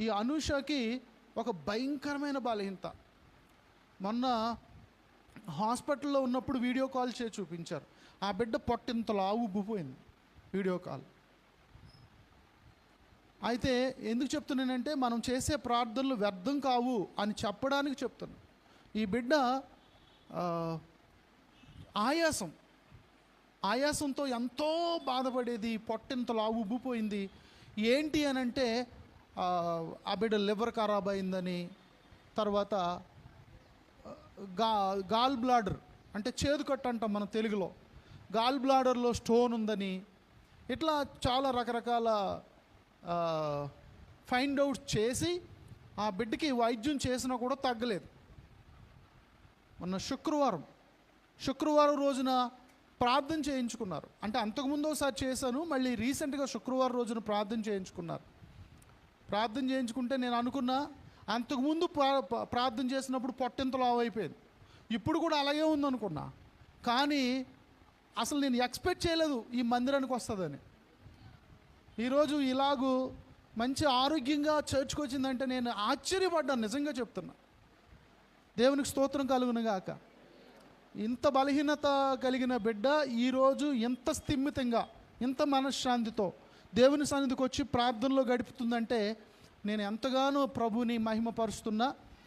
ఈ అనుషకి ఒక భయంకరమైన బలహీనత. మొన్న హాస్పిటల్లో ఉన్నప్పుడు వీడియో కాల్ చేసి చూపించారు. ఆ బిడ్డ పొట్టింతలా ఉబ్బిపోయింది వీడియో కాల్. అయితే ఎందుకు చెప్తున్నానంటే మనం చేసే ప్రార్థనలు వ్యర్థం కావు అని చెప్పడానికి చెప్తున్నాను. ఈ బిడ్డ ఆయాసం. ఆయాసంతో ఎంతో బాధపడేది పొట్టింతలా ఉబ్బిపోయింది ఏంటి అని అంటే ఆ, బిడ్డ లివర్ ఖరాబ్ అయిందని తర్వాత గా గాల్ బ్లాడర్ అంటే చేదు కట్టు అంటాం మన తెలుగులో. గాల్ బ్లాడర్లో స్టోన్ ఉందని ఇట్లా చాలా రకరకాల ఫైండ్ అవుట్ చేసి ఆ బిడ్డకి వైద్యం చేసినా కూడా తగ్గలేదు. మొన్న శుక్రవారం శుక్రవారం రోజున ప్రార్థన చేయించుకున్నారు. అంటే అంతకుముందు ఒకసారి చేశాను మళ్ళీ రీసెంట్గా శుక్రవారం రోజున ప్రార్థన చేయించుకున్నారు. ప్రార్థన చేయించుకుంటే నేను అనుకున్నా అంతకుముందు ప్రా- ప్రార్థన చేసినప్పుడు పొట్టెంత లావు అయిపోయింది ఇప్పుడు కూడా అలాగే ఉందనుకున్నా. కానీ అసలు నేను ఎక్స్పెక్ట్ చేయలేదు ఈ మందిరానికి వస్తుందని. ఈరోజు ఇలాగూ మంచి ఆరోగ్యంగా చర్చ్కి వచ్చిందంటే నేను ఆశ్చర్యపడ్డాను నిజంగా చెప్తున్నా. దేవునికి స్తోత్రం కలుగును గాక. ఇంత బలహీనత కలిగిన బిడ్డ ఈరోజు ఇంత స్థిమితంగా ఇంత మనశ్శాంతితో దేవుని సన్నిధికి వచ్చి ప్రార్థనలో గడుపుతుందంటే నేను ఎంతగానో ప్రభుని మహిమపరుస్తున్నా.